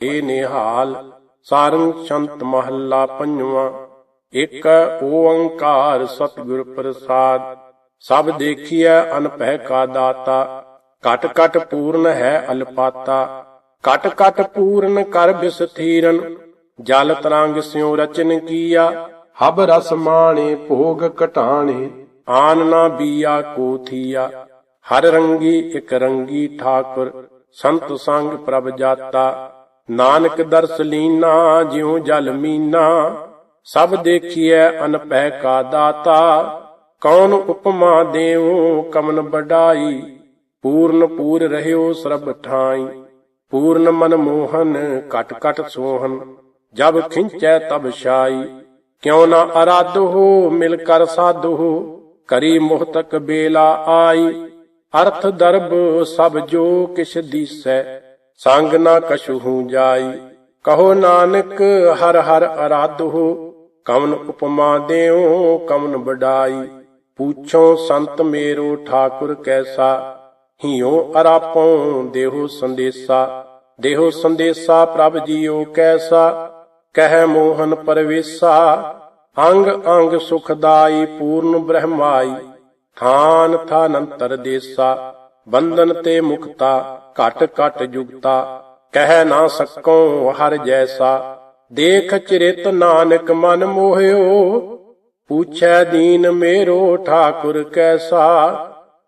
ਭਏ ਨਿਹਾਲ ਸਾਰੰਗ ਸ਼ੰਤ ਮਹੱਲਾ ਪੰਜਵਾਂ। ਇਕ ਓੰਕਾਰ ਸਤਿਗੁਰ ਪ੍ਰਸਾਦ। ਸਭ ਦੇਖੀਐ ਅਨਭੈ ਕਾ ਦਾਤਾ। ਘਟ ਘਟ ਪੂਰਨ ਹੈ ਅਲਪਾਤਾ। ਘਟ ਘਟ ਪੂਰਨ ਕਰ ਬਿਸਥੀਰਨ। ਜਲ ਤਰੰਗ ਸਿਉ ਰਚਨ ਕੀਆ। ਹਬ ਰਸ ਮਾਣੇ ਭੋਗ ਘਟਾਣੇ। ਆਨ ਨਾ ਬੀਆ ਕੋ ਥੀਆ। ਹਰ ਰੰਗੀ ਇਕ ਰੰਗੀ ਠਾਕੁਰ। ਸੰਤ ਸੰਗ ਪ੍ਰਭ ਜਾਤਾ। ਨਾਨਕ ਦਰਸ ਲੀਨਾ, ਜਿਉ ਜਲ ਮੀਨਾ। ਸਭ ਦੇਖੀਐ ਅਨਪੈ ਕਾ ਦਾਤਾ। ਕੌਣ ਉਪਮਾ ਦੇਉ ਕਮਨ ਬਡਾਈ। ਪੂਰਨ ਪੂਰ ਰਹਿਓ ਸਰਬ ਠਾਈ। ਪੂਰਨ ਮਨ ਮੋਹਨ ਕਟ ਕਟ ਸੋਹਨ। ਜਬ ਖਿੰਚੈ ਤਬ ਛਾਈ। ਕਿਉ ਨਾ ਅਰਾਧੋ, ਮਿਲ ਕਰ ਸਾਧੋ। ਕਰੀ ਮੁਹਤਕ ਬੇਲਾ ਆਈ। ਅਰਥ ਦਰਬ ਸਭ ਜੋ ਕਿਛ ਦੀਸੈ। ਸੰਗ ਨਾ ਕਛੂ ਜਾਈ। ਕਹੋ ਨਾਨਕ, ਹਰ ਹਰ ਅਰਾਧੋ, ਕਮਨ ਉਪਮਾ ਦੇਉ, ਕਮਨ ਬਡਾਈ ਪੂਛੋ ਸੰਤ ਮੇਰੋ ਠਾਕੁਰ ਕੈਸਾ, ਹਿਉ ਅਰਾਪੋਂ ਦੇਹੋ ਸੰਦੇਸਾ। ਦੇਹੋ ਸੰਦੇਸਾ ਪ੍ਰਭ ਜੀਓ ਕੈਸਾ, ਕਹਿ ਮੋਹਨ ਪਰਵੇਸਾ। ਅੰਗ ਅੰਗ ਸੁਖਦਾਈ ਪੂਰਨ ਬ੍ਰਹਮਾਈ, ਥਾਨ ਥਾਨੰਤਰ ਦੇਸਾ। ਬੰਧਨ ਤੇ ਮੁਕਤਾ, ਘਟ ਘਟ ਜੁਗਤਾ, ਕਹਿ ਨਾ ਸਕੋ ਹਰ ਜੈਸਾ। ਦੇਖ ਚਰਿਤ ਨਾਨਕ ਮਨ ਮੋਹਿਓ, ਪੁੱਛੈ ਦੀਨ ਮੇਰੋ ਠਾਕੁਰ ਕੈਸਾ।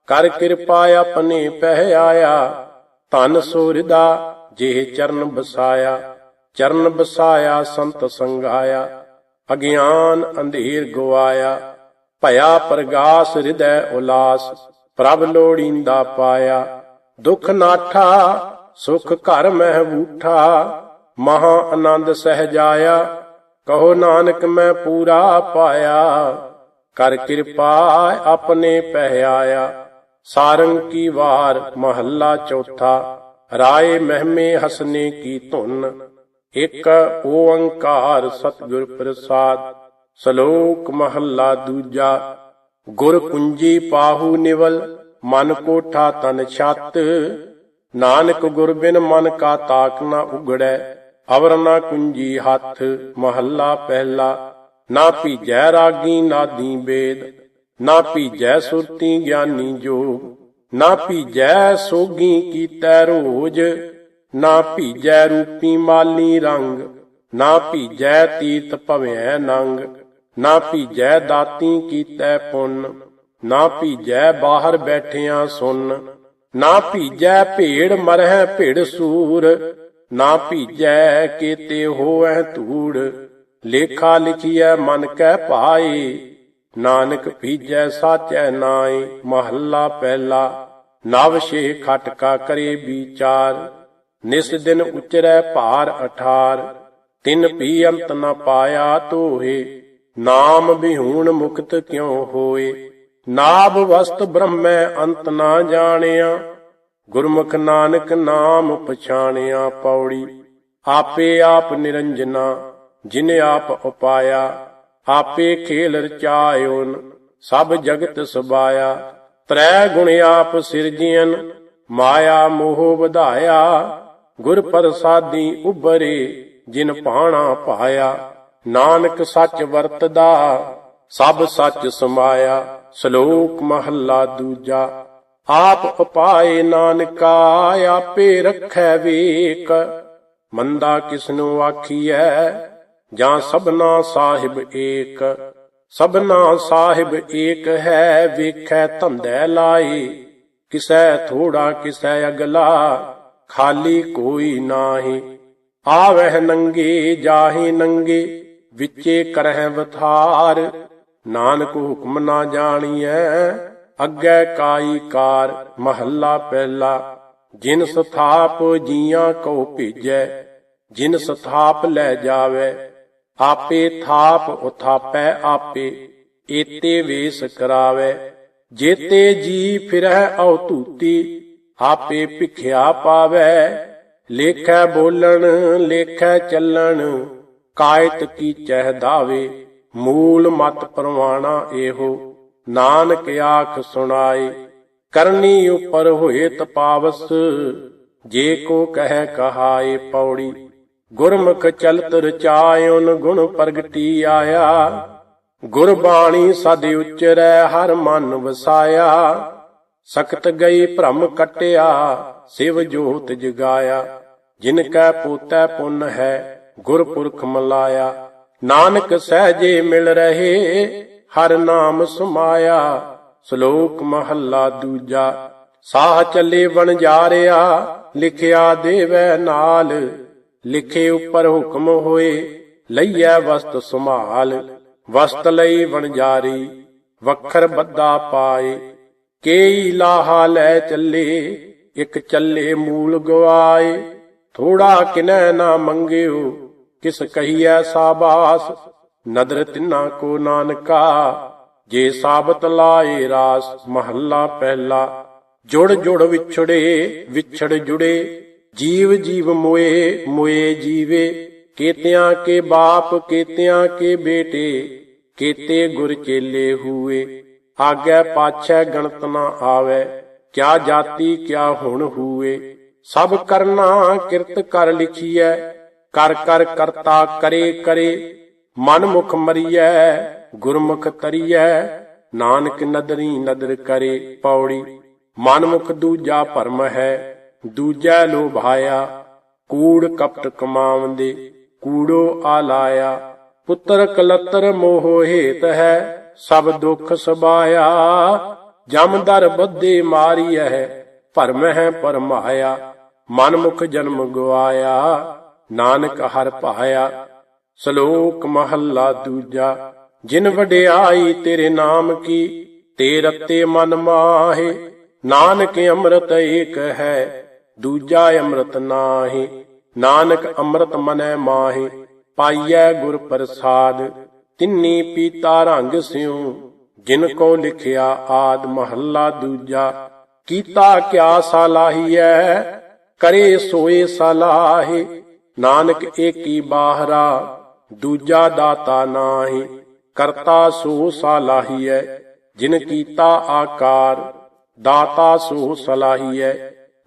ਕਰ ਕਿਰਪਾ ਆਪਣੇ ਪਹਿ ਆਇਆ, ਧਨ ਸੋਰਦਾ ਜਿਹ ਚਰਨ ਬਸਾਇਆ। ਚਰਨ ਬਸਾਇਆ ਸੰਤ ਸੰਗਾਇਆ, ਅਗਿਆਨ ਅੰਧੇਰ ਗਵਾਇਆ। ਭਇਆ ਪ੍ਰਗਾਸ ਹਿਰਦੈ ਉਲਾਸ। ਪ੍ਰਭ ਲੋੜੀਂਦਾ ਪਾਇਆ, ਦੁਖ ਨਾਠਾ, ਸੁਖ ਘਰ ਮਹਿ ਬੂਠਾ, ਮਹਾ ਆਨੰਦ ਸਹਿਜਾਇਆ ਕਹੋ ਨਾਨਕ ਮੈਂ ਪੂਰਾ ਪਾਇਆ। ਕਰ ਕਿਰਪਾ ਆਪਣੇ ਪਹਿ ਆਇਆ ਸਾਰੰਗ ਕੀ ਵਾਰ ਮਹੱਲਾ ਚੌਥਾ, ਰਾਏ ਮਹਿਮੇ ਹਸਨੇ ਕੀ ਧੁਨ, ਇਕ ਓੰਕਾਰ ਸਤਿਗੁਰ ਪ੍ਰਸਾਦ, ਸ਼ਲੋਕ ਮਹੱਲਾ ਦੂਜਾ। ਗੁਰ ਕੁੰਜੀ ਪਾਹੂ ਨਿਵਲ, ਮਨ ਕੋਠਾ ਤਨ ਛੱਤ। ਨਾਨਕ ਗੁਰ ਬਿਨ ਮਨ ਕਾ ਤਾਕ ਨਾ ਉਗੜੈ, ਅਵਰ ਨਾ ਕੁੰਜੀ ਹੱਥ ਮਹੱਲਾ ਪਹਿਲਾ। ਨਾ ਭੀਜੈ ਰਾਗੀ ਨਾਦੀ ਬੇਦ, ਨਾ ਭੀਜੈ ਸੁਰਤੀ ਗਿਆਨੀ ਜੋਗ। ਨਾ ਭੀਜੈ ਸੋਗੀ ਕੀਤੈ ਰੋਜ, ਨਾ ਭੀਜੈ ਰੂਪੀ ਮਾਲੀ ਰੰਗ। ਨਾ ਭੀਜੈ ਤੀਰਤ ਭਵੈ ਨੰਗ। ਨਾ ਭੀਜੈ ਦਾਤੀ ਕੀਤੈ ਪੁੰਨ, ਨਾ ਭੀਜੈ ਬਾਹਰ ਬੈਠਿਆਂ ਸੁਨ, ਨਾ ਭੀਜੈ ਭੇੜ ਮਰਹਿ ਭਿੜ ਸੂਰ, ਨਾ ਭੀਜੈ ਕੀਤੇ ਹੋਐ ਧੂੜ, ਲੇਖਾ ਲਿਖੀਐ ਮਨ ਕੈ ਭਾਈ ਨਾਨਕ ਭੀਜੈ ਸਾਚੈ ਨਾਈ ਮਹੱਲਾ ਪਹਿਲਾ, ਨਵ ਛੇ ਖਟਕਾ ਕਰੇ ਵਿਚਾਰ, ਨਿਸ ਦਿਨ ਉਚਰੈ ਭਾਰ ਅਠਾਰ, ਤਿਨ ਪੀ ਅੰਤ ਨ ਪਾਇਆ ਤੋਹੇ ਨਾਮ ਵਿਹੂਣ ਮੁਕਤ ਕਿਉ ਹੋਏ? ਨਾਭ ਵਸਤ ਬ੍ਰਹਮੈ ਅੰਤ ਨਾ ਜਾਣਿਆ। ਗੁਰਮੁਖ ਨਾਨਕ ਨਾਮ ਪਛਾਣਿਆ ਪੌੜੀ। ਆਪੇ ਆਪ ਨਿਰੰਜਨਾ, ਜਿਨ ਆਪ ਉਪਾਇਆ, ਆਪੇ ਖੇਲ ਰਚਾਇਓਨ ਸਭ ਜਗਤ ਸਬਾਇਆ ਤ੍ਰੈ ਗੁਣ ਆਪ ਸਿਰਜੀਨ ਮਾਇਆ ਮੋਹ ਵਧਾਇਆ। ਗੁਰ ਪ੍ਰਸਾਦੀ ਉਬਰੇ ਜਿਨ ਪਾਣਾ ਪਾਇਆ। ਨਾਨਕ ਸੱਚ ਵਰਤਦਾ, ਸਭ ਸੱਚ ਸਮਾਇਆ, ਸ਼ਲੋਕ ਮਹੱਲਾ ਦੂਜਾ। ਆਪ ਉਪਾਏ ਨਾਨਕਾ, ਆਪੇ ਰੱਖੈ ਵੇਕ। ਮੰਦਾ ਕਿਸਨੂੰ ਆਖੀਐ, ਜਾਂ ਸਭਨਾ ਸਾਹਿਬ ਏਕ। ਸਭਨਾ ਸਾਹਿਬ ਏਕ ਹੈ, ਵੇਖੈ ਧੰਦੈ ਲਾਈ ਕਿਸੈ ਥੋੜਾ, ਕਿਸੈ ਅਗਲਾ, ਖਾਲੀ ਕੋਈ ਨਾਹੀ। ਆਵਹਿ ਨੰਗੇ, ਜਾਹੀ ਨੰਗੇ। ਵਿਚੇ ਕਰਹਿ ਵਥਾਰ, ਨਾਨਕ ਹੁਕਮ ਨਾ ਜਾਣੀਐ। ਅੱਗੇ ਕਾਈ ਕਾਰ, ਮਹੱਲਾ ਪਹਿਲਾ। ਜਿਨ ਸਥਾਪ ਜੀਆਂ ਕੋ ਭੇਜੈ, ਜਿਨ ਸਥਾਪ ਲੈ ਜਾਵੇ, ਆਪੇ ਥਾਪ ਉਥਾਪੈ ਆਪੇ, ਏਤੇ ਵੇਸ ਕਰਾਵੇ। ਜੇਤੇ ਜੀ ਫਿਰਹਿ ਔ ਧੂਤੀ, ਆਪੇ ਭਿਖਿਆ ਪਾਵੇ। ਲੇਖੈ ਬੋਲਣ ਲੇਖੈ ਚੱਲਣ ਕਾਇਤ ਕੀ ਚਹਿ ਦਾਵੇ, ਮੂਲ ਮਤ ਪਰਵਾਣਾ ਇਹੋ। ਨਾਨਕ ਆਖ ਸੁਣਾਏ, ਕਰਨੀ ਉਪਰ ਹੋਏ ਤਪਾਵਸ, ਜੇ ਕੋ ਕਹਿ ਕਹਾਏ ਪੌੜੀ। ਗੁਰਮੁਖ ਚਲਤ ਰਚਾਇਉਨ ਗੁਣ ਪ੍ਰਗਟੀ ਆਇਆ। ਗੁਰਬਾਣੀ ਸਦ ਉਚਰੈ, ਹਰ ਮਨ ਵਸਾਇਆ। ਸਕਤ ਗਈ ਭ੍ਰਮ ਕਟਿਆ, ਸਿਵ ਜੋਤ ਜਗਾਇਆ। ਜਿਨ ਕੈ ਪੋਤੈ ਪੁੰਨ ਹੈ ਗੁਰਪੁਰਖ ਮਲਾਇਆ, ਨਾਨਕ ਸਹਜੇ ਮਿਲ ਰਹੇ, ਹਰ ਨਾਮ ਸਮਾਇਆ। ਸ਼ਲੋਕ ਮਹੱਲਾ ਦੂਜਾ, ਸਾਹ ਚੱਲੇ ਬਣ ਜਾਰਿਆ, ਲਿਖਿਆ ਦੇਵੈ ਨਾਲ। ਲਿਖੇ ਉੱਪਰ ਹੁਕਮ ਹੋਏ, ਲਈਐ ਵਸਤ ਸੰਭਾਲ। ਵਸਤ ਲਈ ਵਣਜਾਰੀ ਵਖਰ ਬੱਦਾ ਪਾਏ। ਕੇਈ ਲਾਹਾ ਲੈ ਚੱਲੇ, ਇੱਕ ਚੱਲੇ ਮੂਲ ਗਵਾਏ। ਥੋੜਾ ਕਿਨੈ ਨਾ ਮੰਗਿਓ, ਕਿਸ ਕਹੀਐ ਸਾਬਾਸ? ਨਦਰ ਤਿੰਨਾ ਕੋ ਨਾਨਕਾ, ਜੇ ਸਾਬਤ ਲਾਏ ਰਾਸ, ਮਹੱਲਾ ਪਹਿਲਾ। ਜੁੜ ਜੁੜ ਵਿਛੜੇ, ਵਿਛੜ ਜੁੜੇ, ਜੀਵ ਜੀਵ ਮੋਏ ਮੋਏ ਜੀਵੇ। ਕੇਤਿਆਂ ਕੇ ਬਾਪ, ਕੇਤਿਆਂ ਕੇ ਬੇਟੇ, ਕੇਤੇ ਗੁਰ ਚੇਲੇ ਹੂਏ। ਆਗੇ ਪਾਛੈ ਗਣਤ ਨਾ ਆਵੇ, ਕਿਆ ਜਾਤੀ, ਕਿਆ ਹੁਣ ਹੂਏ। ਸਭ ਕਰਨਾ ਕਿਰਤ ਕਰ ਲਿਖੀਐ, ਕਰ ਕਰ ਕਰਤਾ ਕਰੇ ਕਰੇ। ਮਨ ਮੁਖ ਮਰੀਐ, ਗੁਰਮੁਖ ਤਰੀਐ, ਨਾਨਕ ਨਦਰੀ ਨਦਰ ਕਰੇ ਪੌੜੀ। ਮਨ ਮੁਖ ਦੂਜਾ ਭਰਮ ਹੈ, ਦੂਜਾ ਲੋਭਾਇਆ ਕੂੜ ਕਪਟ ਕਮਾਵੰਦੇ ਕੂੜੋ ਆਲਾਇਆ। ਪੁੱਤਰ ਕਲਤਰ ਮੋਹ ਹੇਤ ਹੈ, ਸਭ ਦੁੱਖ ਸਬਾਇਆ ਜਮਦਰ ਬੱਧੇ ਮਾਰੀਐ ਭਰਮ ਹੈ ਪਰਮਾਇਆ ਮਨ ਮੁਖ ਜਨਮ ਗਵਾਇਆ, ਨਾਨਕ ਹਰ ਭਾਇਆ ਸ਼ਲੋਕ ਮਹੱਲਾ ਦੂਜਾ, ਜਿਨ ਵਡਿਆਈ ਤੇਰੇ ਨਾਮ ਕੀ, ਤੇ ਰਤੇ ਮਨ ਮਾਹੇ, ਨਾਨਕ ਅੰਮ੍ਰਿਤ ਏਕ ਹੈ, ਦੂਜਾ ਅੰਮ੍ਰਿਤ ਨਾਹੀ, ਨਾਨਕ ਅੰਮ੍ਰਿਤ ਮਨੈ ਮਾਹੇ, ਪਾਈਐ ਗੁਰ ਪ੍ਰਸਾਦ, ਤਿੰਨੀ ਪੀਤਾ ਰੰਗ ਸਿਉ, ਜਿਨ ਕੋ ਲਿਖਿਆ ਆਦ ਮਹੱਲਾ ਦੂਜਾ, ਕੀਤਾ ਕਿਆ ਸਲਾਹੀਐ ਕਰੇ ਸੋਏ ਸਲਾਹੇ, ਨਾਨਕ ਏਕੀ ਬਾਹਰਾ, ਦੂਜਾ ਦਾਤਾ ਨਾਹੀ, ਕਰਤਾ ਸੋ ਸਲਾਹੀਐ, ਜਿਨ ਕੀਤਾ ਆਕਾਰ, ਦਾਤਾ ਸੋ ਸਲਾਹੀਐ,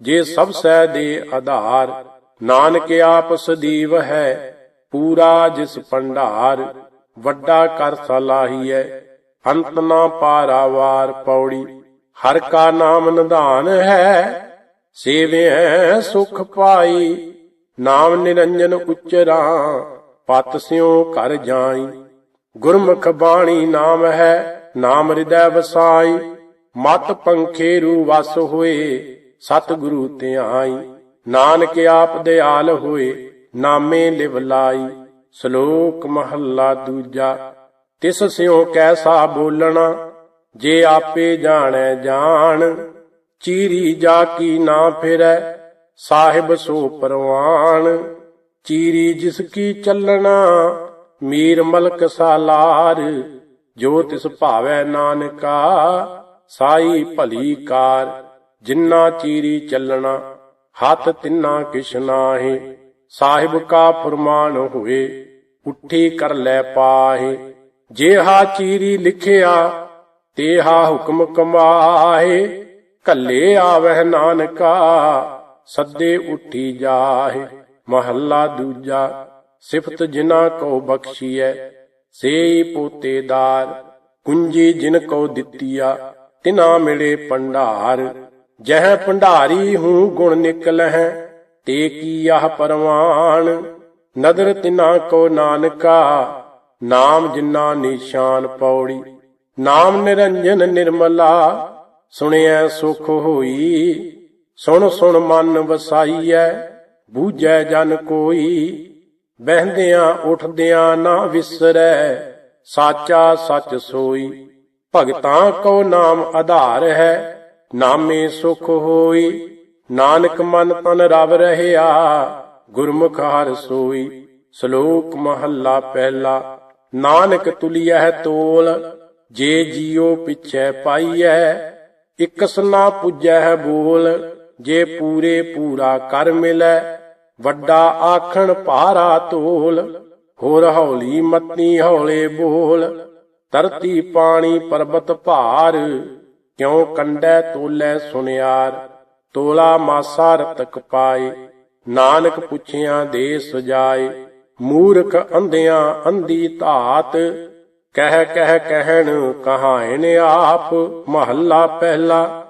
ਜੇ ਸਭ ਸਹਿ ਦੇ ਆਧਾਰ, ਨਾਨਕ ਆਪ ਸਦੀਵ ਹੈ, ਪੂਰਾ ਜਿਸ ਭੰਡਾਰ, ਵੱਡਾ ਕਰ ਸਲਾਹੀਐ, ਅੰਤ ਨਾ ਪਾਰਾਵਾਰ ਪੌੜੀ, ਹਰ ਕਾ ਨਾਮ ਨਿਧਾਨ ਹੈ ਸੇਵਿਐ ਸੁਖ ਪਾਈ, ਨਾਮ ਨਿਰੰਜਨ ਉਚਰਾ, ਪਤ ਸਿਉ ਕਰ ਜਾਈ। ਗੁਰਮੁਖ ਬਾਣੀ ਨਾਮ ਹੈ, ਨਾਮ ਹਿਰਦੈ ਵਸਾਈ। ਮਤ ਪੰਖੇ ਰੂ ਵਸ ਹੋਏ ਸਤ ਗੁਰੂ ਧਿਆਈ। ਨਾਨਕ ਆਪ ਦਿਆਲ ਹੋਏ, ਨਾਮੇ ਲਿਵ ਲਾਈ। ਸ਼ਲੋਕ ਮਹੱਲਾ ਦੂਜਾ, ਤਿਸ ਸਿਉ ਕੈਸਾ ਬੋਲਣਾ, ਜੇ ਆਪੇ ਜਾਣੈ ਜਾਣ। ਚੀਰੀ ਜਾ ਕੀ ਨਾ ਫਿਰੈ, ਸਾਹਿਬ ਸੋ ਪਰਵਾਨ। ਚੀਰੀ ਜਿਸ ਕੀ ਚੱਲਣਾ, ਮੀਰ ਮਲਕ ਸਾਲਾਰ, ਜੋ ਤਿਸ ਭਾਵੈ ਨਾਨਕਾ, ਸਾਈ ਭਲੀ ਕਾਰ। ਜਿੰਨਾ ਚੀਰੀ ਚੱਲਣਾ, ਹੱਥ ਤਿੰਨਾ ਕਿਛ ਨਾਹੀ। ਸਾਹਿਬ ਕਾ ਫਰਮਾਨ ਹੋਏ ਉੱਠੀ ਕਰ ਲੈ ਪਾਹੇ। ਜੇਹਾ ਚੀਰੀ ਲਿਖਿਆ, ਤੇਹਾ ਹੁਕਮ ਕਮਾਹੇ। ਕੱਲੇ ਆਵਹਿ ਨਾਨਕਾ, ਸੱਦੇ ਉੱਠੀ ਜਾਹੇ, ਮਹੱਲਾ ਦੂਜਾ, ਸਿਫਤ ਜਿਨਾ ਕੋ ਬਖਸ਼ੀਐ ਸੇ ਪੋਤੇਦਾਰ ਕੁੰਜੀ ਜਿਨ ਕੋ ਦਿੱਤੀਆ, ਤਿਨਾ ਮਿਲੇ ਭੰਡਾਰ, ਜਹ ਭੰਡਾਰੀ ਹੂੰ ਗੁਣ ਨਿਕਲਹਿ, ਤੇ ਕੀ ਆਹ ਪਰਵਾਨ? ਨਦਰ ਤਿਨਾ ਕੋ ਨਾਨਕਾ, ਨਾਮ ਜਿਨਾ ਨਿਸ਼ਾਨ ਪੌੜੀ, ਨਾਮ ਨਿਰੰਜਨ ਨਿਰਮਲਾ ਸੁਣਿਐ ਸੁਖ ਹੋਈ। ਸੁਣ ਸੁਣ ਮਨ ਵਸਾਈਐ, ਬੂਝੈ ਜਨ ਕੋਈ। ਬਹਿੰਦਿਆਂ ਉਠਦਿਆਂ ਨਾ ਵਿਸਰੈ, ਸਾਚਾ ਸੱਚ ਸੋਈ। ਭਗਤਾਂ ਕੋ ਨਾਮ ਆਧਾਰ ਹੈ, ਨਾਮੇ ਸੁਖ ਹੋਈ। ਨਾਨਕ ਮਨ ਤਨ ਰਵ ਰਹਿਆ, ਗੁਰਮੁਖ ਹਰ ਸੋਈ। ਸ਼ਲੋਕ ਮਹੱਲਾ ਪਹਿਲਾ, ਨਾਨਕ ਤੁਲਿਐ ਤੋਲ, ਜੇ ਜੀਉ ਪਿਛੈ ਪਾਈਐ। ਇਕਸ ਨਾ ਪੁੱਜੈ ਬੋਲ, ਜੇ ਪੂਰੇ ਪੂਰਾ ਕਰ ਮਿਲੈ, ਵੱਡਾ ਆਖਣ ਭਾਰਾ ਤੋਲ। ਹੋਰ ਹੌਲੀ ਮਤੀ ਹੌਲੇ ਬੋਲ, ਧਰਤੀ ਪਾਣੀ ਪਰਬਤ ਭਾਰ। ਕਿਉ ਕੰਡੈ ਤੋਲੇ ਸੁਨਿਆਰ, ਤੋਲਾ ਮਾਸਾ ਰਤਕ ਪਾਏ। ਨਾਨਕ ਪੁੱਛਿਆ ਦੇ ਸਜਾਏ, ਮੂਰਖ ਅੰਧਿਆਂ ਅੰਧੀ ਧਾਤ। ਕਹਿ ਕਹਿ ਕਹਿਣ ਕਹਾਇਨ ਆਪ ਮਹੱਲਾ ਪਹਿਲਾ।